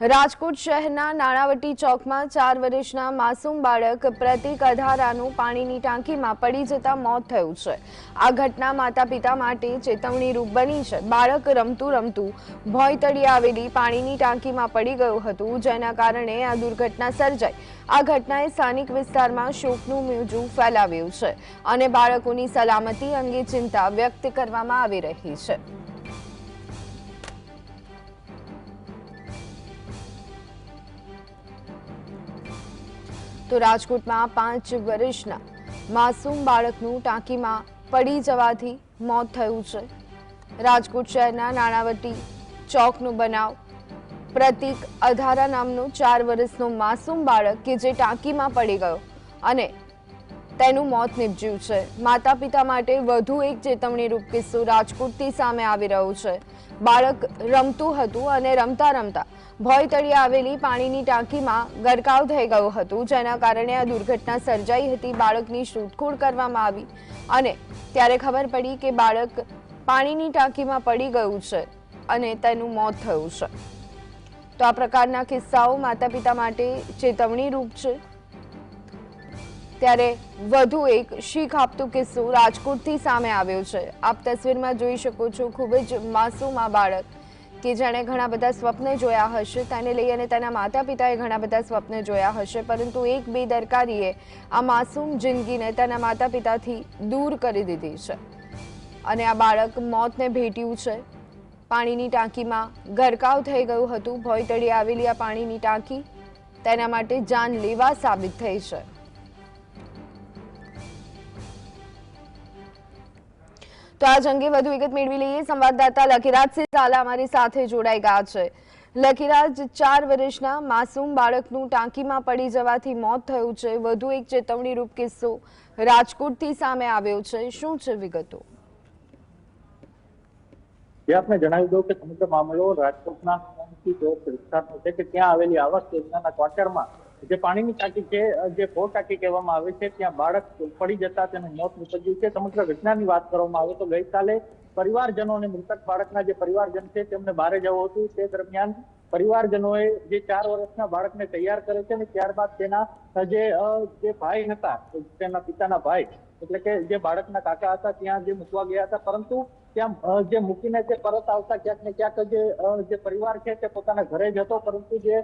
રાજકોટ શહેરના નાણાવટી ચોકમાં ચાર વર્ષના માસૂમ બાળક પ્રતિક અધારાનું પાણીની ટાંકીમાં પડી જતા મોત થયું છે. આ ઘટના માતા પિતા માટે ચેતવણીરૂપ બની છે. બાળક રમતું રમતું ભોયતળી આવેલી પાણીની ટાંકીમાં પડી ગયું હતું, જેના કારણે આ દુર્ઘટના સર્જાઈ. આ ઘટનાએ સ્થાનિક વિસ્તારમાં શોકનું મ્યુજું ફેલાવ્યું છે અને બાળકોની સલામતી અંગે ચિંતા વ્યક્ત કરવામાં આવી રહી છે. તો રાજકોટમાં પાંચ વર્ષના માસૂમ બાળકનું ટાંકીમાં પડી જવાથી મોત થયું છે. રાજકોટ શહેરના નાણાવટી ચોકનો બનાવ. પ્રતિક અધારા નામનો ચાર વર્ષનો માસૂમ બાળક કે જે ટાંકીમાં પડી ગયો અને તેનું મોત નીપજ્યું છે. માતા પિતા માટે વધુ એક ચેતવણીરૂપ કિસ્સો રાજકોટથી સામે આવી રહ્યો છે. બાળક રમતું હતું અને રમતા રમતા ભોય તળિયે આવેલી પાણીની ટાંકીમાં ગરકાવ થઈ ગયું હતું, જેના કારણે આ દુર્ઘટના સર્જાઈ હતી, બાળકની શોધખોળ કરવામાં આવી અને ત્યારે ખબર પડી કે બાળક પાણીની ટાંકીમાં પડી ગયું છે અને તેનું મોત થયું છે. તો આ પ્રકારના કિસ્સાઓ માતા પિતા માટે ચેતવણીરૂપ છે. ત્યારે વધુ એક શીખ આપતો કિસ્સો રાજકોટથી સામે આવ્યો છે. આપ તસવીરમાં જોઈ શકો છો, ખૂબ જ માસૂમ આ બાળક કે જેણે ઘણા બધા સ્વપ્ન જોયા હશે. તેને લઈ અને તેના માતા પિતાએ ઘણા બધા સ્વપ્ન જોયા હશે, પરંતુ એક બેદરકારીએ આ માસૂમ જિંદગીને તેના માતા પિતાથી દૂર કરી દીધી છે. અને આ બાળક મોતને ભેટ્યું છે. પાણીની ટાંકીમાં ગરકાવ થઈ ગયું હતું. ભોયતળી આવેલી આ પાણીની ટાંકી તેના માટે જાન લેવા સાબિત થઈ છે. તો આજ અંગે વધુ વિગત મેળવી લઈએ. સંવાદદાતા લખીરાજસિંહ ઝાલા અમારી સાથે જોડાઈ ગયા છે. લખીરાજ, ચાર વર્ષના માસૂમ બાળકનું ટાંકીમાં પડી જવાથી મોત થયું છે. વધુ એક ચેતવણીરૂપ કિસ્સો રાજકોટથી સામે આવ્યો છે. શું છે વિગતો? જે આપને જણાવી દઉં કે સમગ્ર મામલો રાજકોટના વિસ્તારનો છે કે ત્યાં આવેલી આવાસ યોજનાના ક્વાર્ટરમાં જે પાણીની ટાંકી છે જે ફોર ટાંકી કહેવામાં આવે છે, ત્યાં બાળક પડી જતા તેનું મોત નીપજ્યું છે. સમગ્ર ઘટનાની વાત કરવામાં આવે તો ગઈકાલે પરિવારજનો અને મૃતક બાળકના જે પરિવારજન છે, તેમને બહારે જવું હતું. તે દરમિયાન પરિવારજનોએ જે ચાર વર્ષના બાળકને તૈયાર કરે છે અને ત્યારબાદ તેના જે જે ભાઈ હતા, તેના પિતાના ભાઈ, એટલે કે જે બાળકના કાકા હતા, ત્યાં જે મૂકવા ગયા હતા, પરંતુ ત્યાં જે મૂકીને તે પરત આવતા ક્યાંક ને ક્યાંક જે જે પરિવાર છે તે પોતાના ઘરે જ હતો, પરંતુ જે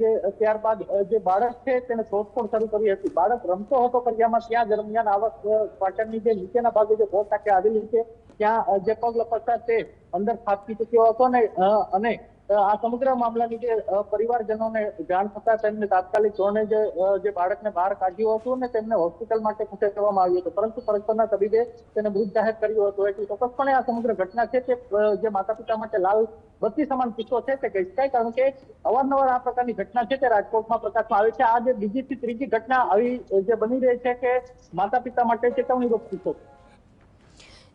જે, ત્યારબાદ જે બાળક છે તેને શોધખોળ શરૂ કરી હતી. બાળક રમતો હતો કરિયામાં ત્યાં દરમિયાન આવક પાટણની જે નીચેના ભાગે જે ગોળ ટાંકે આવેલી છે, ત્યાં જે પગ લપસતા તે અંદર ખાબકી ચૂક્યો હતો ને અને આ સમગ્ર મામલાની જે પરિવારજનોને જાણ થતા તેમને તાત્કાલિક ધોરણે જે બાળકને બહાર કાઢ્યું હતું અને તેમને હોસ્પિટલ માટે ખસેડવામાં આવ્યું હતું. પરંતુ ફરજના તબીબે તેને મૃત જાહેર કર્યું હતું. એટલે ચોક્કસપણે આ સમગ્ર ઘટના છે તે જે માતા પિતા માટે લાલ બત્તી સમાન કિસ્સો છે તે કહી શકાય કારણ કે અવારનવાર આ પ્રકારની ઘટના છે તે રાજકોટમાં પ્રકાશમાં આવે છે. આ જે બીજી થી ત્રીજી ઘટના આવી જે બની રહી છે કે માતા પિતા માટે ચેતવણીરૂપ કિસ્સો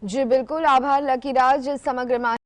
જી, બિલકુલ. આભાર લકીરાજ સમગ્ર